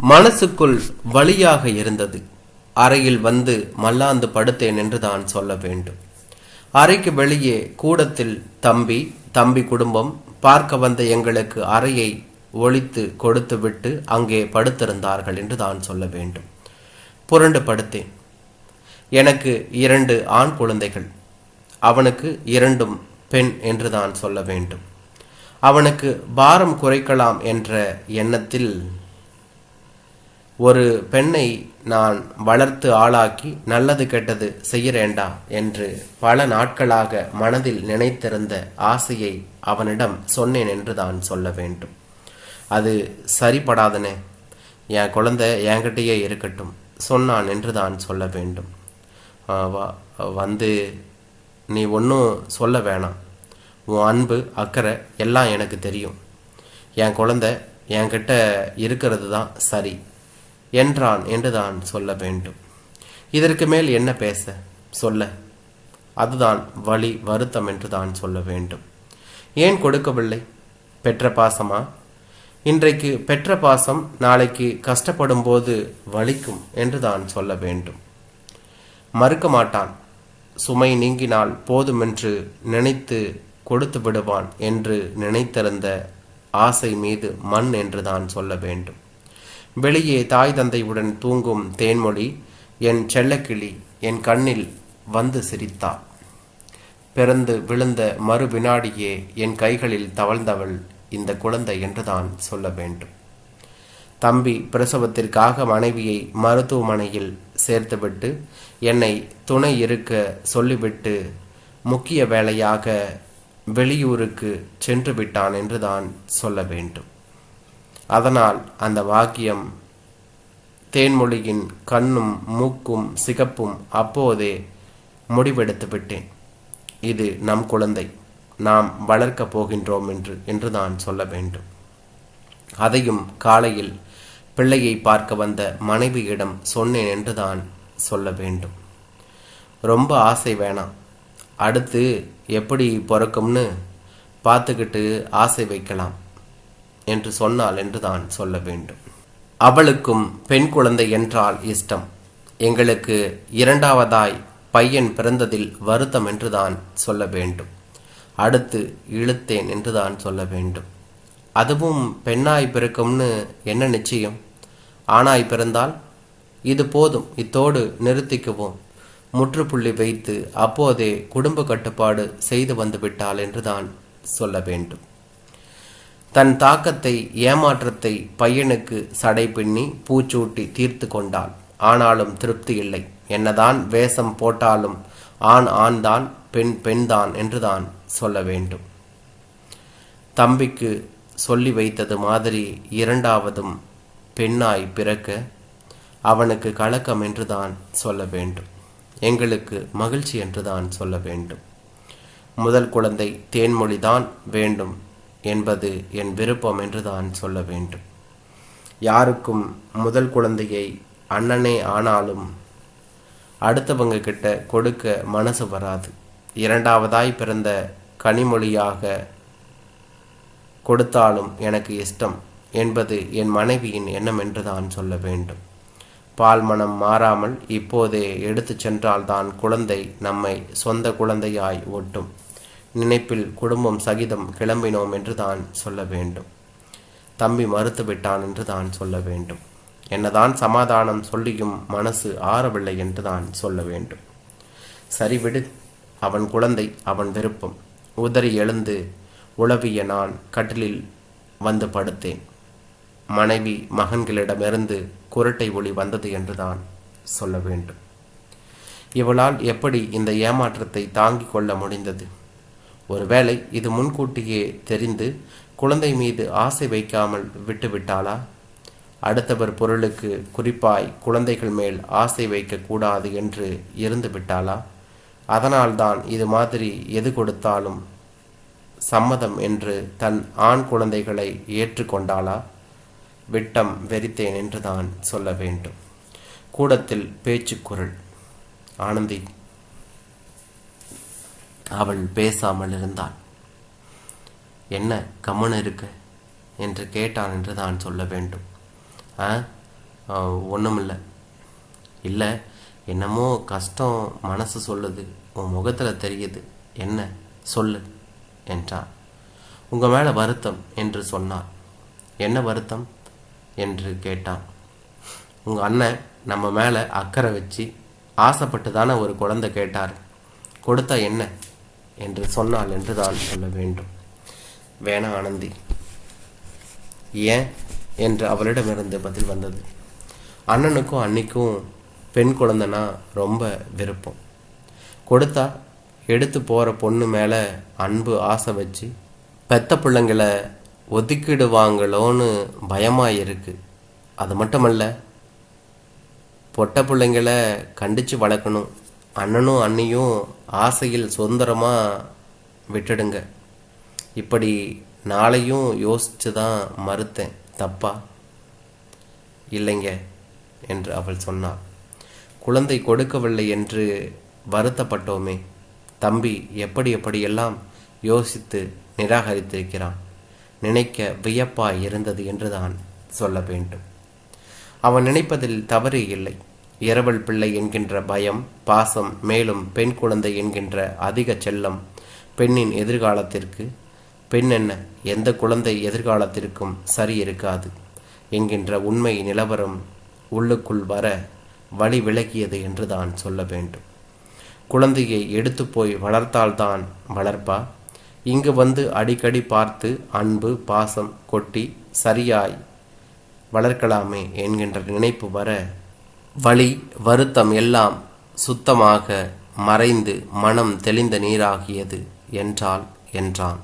மனசுக்குள் வழியாக இருந்தது. அறையில் வந்து மல்லாந்து படுத்தேன் என்று தான் சொல்ல வேண்டும். அறைக்கு வெளியே கூடத்தில் தம்பி தம்பி குடும்பம் பார்க்க வந்த எங்களுக்கு அறையை ஒழித்து கொடுத்து விட்டு அங்கே படுத்திருந்தார்கள் என்று தான் சொல்ல வேண்டும். புரண்டு படுத்தேன். எனக்கு இரண்டு ஆண் குழந்தைகள். அவனுக்கு இரண்டும் பெண் என்று தான் சொல்ல வேண்டும். அவனுக்கு பாரம் குறைக்கலாம் என்ற எண்ணத்தில் ஒரு பெண்ணை நான் வளர்த்து ஆளாக்கி நல்லது கெட்டது செய்யறேண்டா என்று பல நாட்களாக மனதில் நினைத்திருந்த ஆசையை அவனிடம் சொன்னேன் என்று தான் சொல்ல வேண்டும். அது சரிப்படாதனே. என் குழந்தை என்கிட்டயே இருக்கட்டும் சொன்னான் என்று தான் சொல்ல வேண்டும். வந்து நீ ஒன்றும் சொல்ல வேணாம். உன் அன்பு அக்கறை எல்லாம் எனக்கு தெரியும். என் குழந்தை என்கிட்ட இருக்கிறது தான் சரி. என்றான் என்று தான் சொல்ல வேண்டும். இதற்கு மேல் என்ன பேச? சொல்ல. அதுதான் வழி வருத்தம் என்று தான் சொல்ல வேண்டும். ஏன் கொடுக்கவில்லை? பெற்ற பாசமா? இன்றைக்கு பெற்ற பாசம் நாளைக்கு கஷ்டப்படும் போது வலிக்கும் என்று தான் சொல்ல வேண்டும். மறுக்க மாட்டான். சுமை நீங்கினால் போதுமென்று நினைத்து கொடுத்து விடுவான் என்று நினைத்திருந்த ஆசை மீது மண் என்று தான் சொல்ல வேண்டும். வெளியே தாய் தந்தையுடன் தூங்கும் தேன்மொழி என் செல்லக்கிளி என் கண்ணில் வந்து சிரித்தாள் பிறந்து விழுந்த மறு வினாடியே என் கைகளில் தவழ்ந்தவள் இந்த குழந்தை என்றுதான் சொல்ல வேண்டும். தம்பி பிரசவத்திற்காக மனைவியை மருத்துவமனையில் சேர்த்துவிட்டு என்னை துணை இருக்க சொல்லிவிட்டு முக்கிய வேலையாக வெளியூருக்கு சென்று விட்டான் என்றுதான் சொல்ல வேண்டும். அதனால் அந்த வாக்கியம் தேன்மொழியின் கண்ணும் மூக்கும் சிகப்பும் அப்போதே முடிவெடுத்து விட்டேன். இது நம் குழந்தை. நாம் வளர்க்கப் போகின்றோம் என்று என்று தான் சொல்ல வேண்டும். அதையும் காலையில் பிள்ளையை பார்க்க வந்த மனைவியிடம் சொன்னேன் என்று தான் சொல்ல வேண்டும். ரொம்ப ஆசை வேணாம். அடுத்து எப்படி பிறக்கும்னு பார்த்துக்கிட்டு ஆசை வைக்கலாம். என்று சொன்னாள் என்று தான் சொல்ல வேண்டும். அவளுக்கும் பெண் குழந்தை என்றால் இஷ்டம். எங்களுக்கு இரண்டாவதாய் பையன் பிறந்ததில் வருத்தம் என்று தான் சொல்ல வேண்டும். அடுத்து இழுத்தேன் என்று தான் சொல்ல வேண்டும். அதுவும் பெண்ணாய் பிறக்கும்னு என்ன நிச்சயம்? ஆணாய் பிறந்தால் இது போதும் இத்தோடு நிறுத்திக்குவோம். முற்றுப்புள்ளி வைத்து அப்போதே குடும்ப கட்டுப்பாடு செய்து வந்துவிட்டாள் என்றுதான் என்று தான் சொல்ல வேண்டும். தன் தாக்கத்தை ஏமாற்றத்தை பையனுக்கு சடை பின்னி பூச்சூட்டி தீர்த்து கொண்டாள். ஆனாலும் திருப்தி இல்லை. என்னதான் வேஷம் போட்டாலும் ஆண் ஆண்தான் பெண் பெண்தான் என்றுதான் சொல்ல வேண்டும். தம்பிக்கு சொல்லி வைத்தது மாதிரி இரண்டாவதும் பெண்ணாய் பிறக்க அவனுக்கு கலக்கம் என்றுதான் சொல்ல வேண்டும். எங்களுக்கு மகிழ்ச்சி என்றுதான் சொல்ல வேண்டும். முதல் குழந்தை தேன்மொழிதான் வேண்டும். என்பது என் விருப்பம் என்று தான் சொல்ல வேண்டும். யாருக்கும் முதல் குழந்தையை அண்ணனே ஆனாலும் அடுத்தவங்க கிட்ட கொடுக்க மனசு வராது. இரண்டாவதாய் பிறந்த கனிமொழியாக கொடுத்தாலும் எனக்கு இஷ்டம் என்பது என் மனைவியின் எண்ணம் என்று தான் சொல்ல வேண்டும். பால் மனம் மாறாமல் இப்போதே எடுத்துச் சென்றால்தான் குழந்தை நம்மை சொந்த குழந்தையாய் ஒட்டும். நினைப்பில் குடும்பம் சகிதம் கிளம்பினோம் என்று தான் சொல்ல வேண்டும். தம்பி மறுத்து விட்டான் என்று தான் சொல்ல வேண்டும். என்னதான் சமாதானம் சொல்லியும் மனசு ஆறவில்லை என்று தான் சொல்ல வேண்டும். சரிவிடு அவன் குழந்தை அவன் விருப்பம். உதறி எழுந்து உளவிய நான் கட்டிலில் வந்து படுத்தேன். மனைவி மகன்களிடமிருந்து குரட்டை ஒளி வந்தது என்றுதான் சொல்ல வேண்டும். இவளால் எப்படி இந்த ஏமாற்றத்தை தாங்கிக் கொள்ள முடிந்தது? ஒருவேளை இது முன்கூட்டியே தெரிந்து குழந்தை மீது ஆசை வைக்காமல் விட்டுவிட்டாளா? அடுத்தவர் பொருளுக்கு குறிப்பாய் குழந்தைகள் மேல் ஆசை வைக்கக்கூடாது என்று இருந்து விட்டாளா அதனால்தான் இது மாதிரி எது கொடுத்தாலும் சம்மதம் என்று தன் ஆண் குழந்தைகளை ஏற்றுக்கொண்டாளா? விட்டம் வெறித்தேன் என்று தான் சொல்ல வேண்டும். கூடத்தில் பேச்சுக்குரல் ஆனந்தி அவள் பேசாமல் இருந்தாள். என்ன கம்மன் இருக்க? என்று கேட்டான் என்று தான் சொல்ல வேண்டும். ஆ? ஒன்றும் இல்லை என்னமோ கஷ்டம் மனசு சொல்லுது. உன் முகத்தில் தெரியுது. என்ன? சொல்லு என்றான். உங்கள் மேலே வருத்தம் என்று சொன்னார் என்ன வருத்தம்? என்று கேட்டான். உங்கள் அண்ணன் நம்ம மேலே அக்கறை வச்சு ஆசைப்பட்டு தானே ஒரு குழந்தை கேட்டார். கொடுத்தா என்ன? என்று சொன்னாள் என்று தான் சொல்ல வேண்டும். வேணா ஆனந்தி. ஏன்? என்று அவளிடமிருந்து பதில் வந்தது. அண்ணனுக்கும் அன்னிக்கும் பெண் குழந்தைனா ரொம்ப விருப்பம். கொடுத்தா எடுத்து போகிற பொண்ணு மேலே அன்பு ஆசை வச்சு பெத்த பிள்ளைங்களை ஒதுக்கிடுவாங்களோன்னு பயமாக இருக்குது அது மட்டுமல்ல பொட்ட பிள்ளைங்களை கண்டித்து வளர்க்கணும். அண்ணனும் அண்ணியும் ஆசையில் சுதந்திரமாக விட்டுடுங்க. இப்படி நாளையும் யோசித்து தான் மறுத்தேன். தப்பா? இல்லைங்க என்று அவள் சொன்னாள். குழந்தை கொடுக்கவில்லை என்று வருத்தப்பட்டோமே. தம்பி எப்படி எப்படியெல்லாம் யோசித்து நிராகரித்திருக்கிறான். நினைக்க வியப்பாய் இருந்தது என்றுதான் சொல்ல வேண்டும். அவன் நினைப்பதில் தவறு இல்லை. இரவல் பிள்ளை என்கின்ற பயம் பாசம் மேலும் பெண் குழந்தை என்கின்ற அதிக செல்லம். பெண்ணின் எதிர்காலத்திற்கு பெண் என்ன எந்த குழந்தை எதிர்காலத்திற்கும் சரி இருக்காது என்கின்ற உண்மை நிலவரம் உள்ளுக்குள் வர வழி விலகியது என்று தான் சொல்ல வேண்டும். குழந்தையை எடுத்து போய் வளர்த்தால்தான் வளர்ப்பா? இங்கு வந்து அடிக்கடி பார்த்து அன்பு பாசம் கொட்டி சரியாய் வளர்க்கலாமே என்கின்ற நினைப்பு வர வழி வருத்தம் எல்லாம் சுத்தமாக மறைந்து மனம் தெளிந்த நீராகியது என்றால் என்றான்.